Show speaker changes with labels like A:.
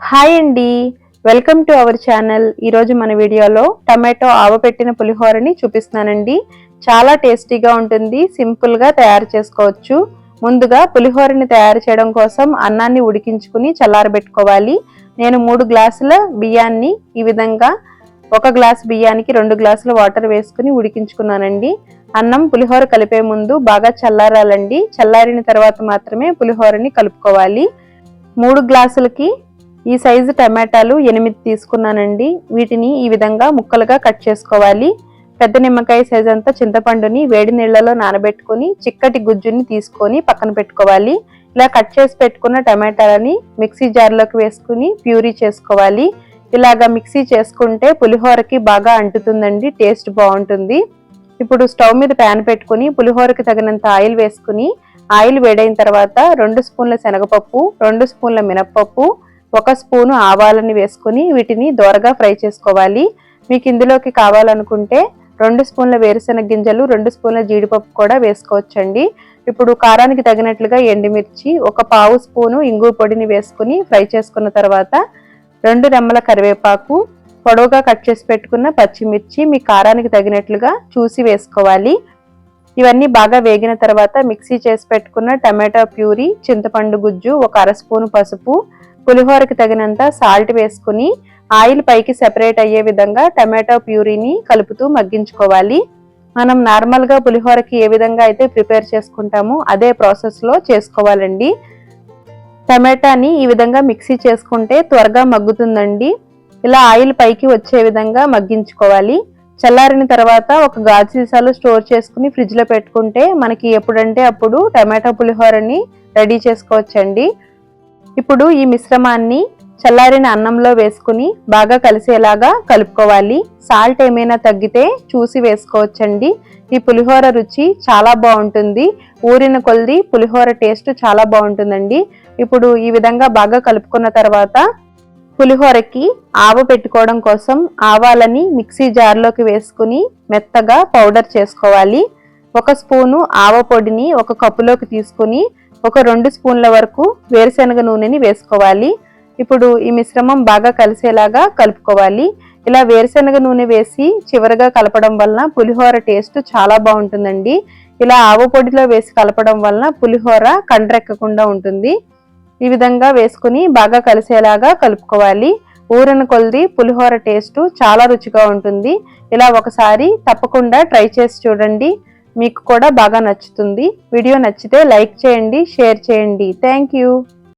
A: Hi అండి. Welcome to our channel. ఈరోజు మన వీడియోలో టమాటో ఆవపెట్టిన పులిహోరని చూపిస్తున్నానండి. చాలా టేస్టీగా ఉంటుంది సింపుల్గా తయారు చేసుకోవచ్చు. ముందుగా పులిహోరని తయారు చేయడం కోసం అన్నాన్ని ఉడికించుకుని చల్లారబెట్టుకోవాలి. నేను మూడు గ్లాసుల బియ్యాన్ని ఈ విధంగా ఒక గ్లాస్ బియ్యానికి రెండు గ్లాసుల వాటర్ వేసుకుని ఉడికించుకున్నానండి. అన్నం పులిహోర కలిపే ముందు బాగా చల్లారాలండి. చల్లారిన తర్వాత మాత్రమే పులిహోరని కలుపుకోవాలి. మూడు గ్లాసులకి ఈ సైజు టమాటాలు ఎనిమిది తీసుకున్నానండి. వీటిని ఈ విధంగా ముక్కలుగా కట్ చేసుకోవాలి. పెద్ద నిమ్మకాయ సైజ్ అంతా చింతపండుని వేడి నీళ్ళలో నానబెట్టుకుని చిక్కటి గుజ్జుని తీసుకొని పక్కన పెట్టుకోవాలి. ఇలా కట్ చేసి పెట్టుకున్న టమాటాలని మిక్సీ జార్లోకి వేసుకుని ప్యూరీ చేసుకోవాలి. ఇలాగా మిక్సీ చేసుకుంటే పులిహోరకి బాగా అంటుతుందండి టేస్ట్ బాగుంటుంది. ఇప్పుడు స్టవ్ మీద ప్యాన్ పెట్టుకుని పులిహోరకి తగినంత ఆయిల్ వేసుకుని ఆయిల్ వేడైన తర్వాత రెండు స్పూన్ల శనగపప్పు రెండు స్పూన్ల మినప్పప్పు ఒక స్పూను ఆవాలని వేసుకుని వీటిని దోరగా ఫ్రై చేసుకోవాలి. మీకు ఇందులోకి కావాలనుకుంటే రెండు స్పూన్ల వేరుశెనగ గింజలు రెండు స్పూన్ల జీడిపప్పు కూడా వేసుకోవచ్చండి. ఇప్పుడు కారానికి తగినట్లుగా ఎండుమిర్చి ఒక పావు స్పూను ఇంగు పొడిని వేసుకుని ఫ్రై చేసుకున్న తర్వాత రెండు రెమ్మల కరివేపాకు పొడవుగా కట్ చేసి పెట్టుకున్న పచ్చిమిర్చి మీ కారానికి తగినట్లుగా చూసి వేసుకోవాలి. ఇవన్నీ బాగా వేగిన తర్వాత మిక్సీ చేసి పెట్టుకున్న టమాటా ప్యూరీ చింతపండు గుజ్జు ఒక అర స్పూను పసుపు పులిహోరకి తగినంత సాల్ట్ వేసుకుని ఆయిల్ పైకి సెపరేట్ అయ్యే విధంగా టమాటో ప్యూరీని కలుపుతూ మగ్గించుకోవాలి. మనం నార్మల్గా పులిహోరకి ఏ విధంగా అయితే ప్రిపేర్ చేసుకుంటామో అదే ప్రాసెస్లో చేసుకోవాలండి. టమాటాని ఈ విధంగా మిక్సీ చేసుకుంటే త్వరగా మగ్గుతుందండి. ఇలా ఆయిల్ పైకి వచ్చే విధంగా మగ్గించుకోవాలి. చల్లారిన తర్వాత ఒక గాజు సీసాలు స్టోర్ చేసుకుని ఫ్రిడ్జ్లో పెట్టుకుంటే మనకి ఎప్పుడంటే అప్పుడు టమాటా పులిహోరని రెడీ చేసుకోవచ్చండి. ఇప్పుడు ఈ మిశ్రమాన్ని చల్లారిన అన్నంలో వేసుకుని బాగా కలిసేలాగా కలుపుకోవాలి. సాల్ట్ ఏమైనా తగ్గితే చూసి వేసుకోవచ్చండి. ఈ పులిహోర రుచి చాలా బాగుంటుంది. ఊరిన కొలిది పులిహోర టేస్ట్ చాలా బాగుంటుందండి. ఇప్పుడు ఈ విధంగా బాగా కలుపుకున్న తర్వాత పులిహోరకి ఆవ పెట్టుకోవడం కోసం ఆవాలని మిక్సీ జార్లోకి వేసుకుని మెత్తగా పౌడర్ చేసుకోవాలి. ఒక స్పూను ఆవ పొడిని ఒక కప్పులోకి తీసుకుని ఒక రెండు స్పూన్ల వరకు వేరుశనగ నూనెని వేసుకోవాలి. ఇప్పుడు ఈ మిశ్రమం బాగా కలిసేలాగా కలుపుకోవాలి. ఇలా వేరుశనగ నూనె వేసి చివరగా కలపడం వలన పులిహోర టేస్ట్ చాలా బాగుంటుందండి. ఇలా ఆవు పొడిలో వేసి కలపడం వలన పులిహోర కండ్రెక్కకుండా ఉంటుంది. ఈ విధంగా వేసుకుని బాగా కలిసేలాగా కలుపుకోవాలి. ఊరిన కొలిది పులిహోర టేస్ట్ చాలా రుచిగా ఉంటుంది. ఇలా ఒకసారి తప్పకుండా ట్రై చేసి చూడండి. మీకు కూడా బాగా నచ్చుతుంది. వీడియో నచ్చితే లైక్ చేయండి షేర్ చేయండి. Thank you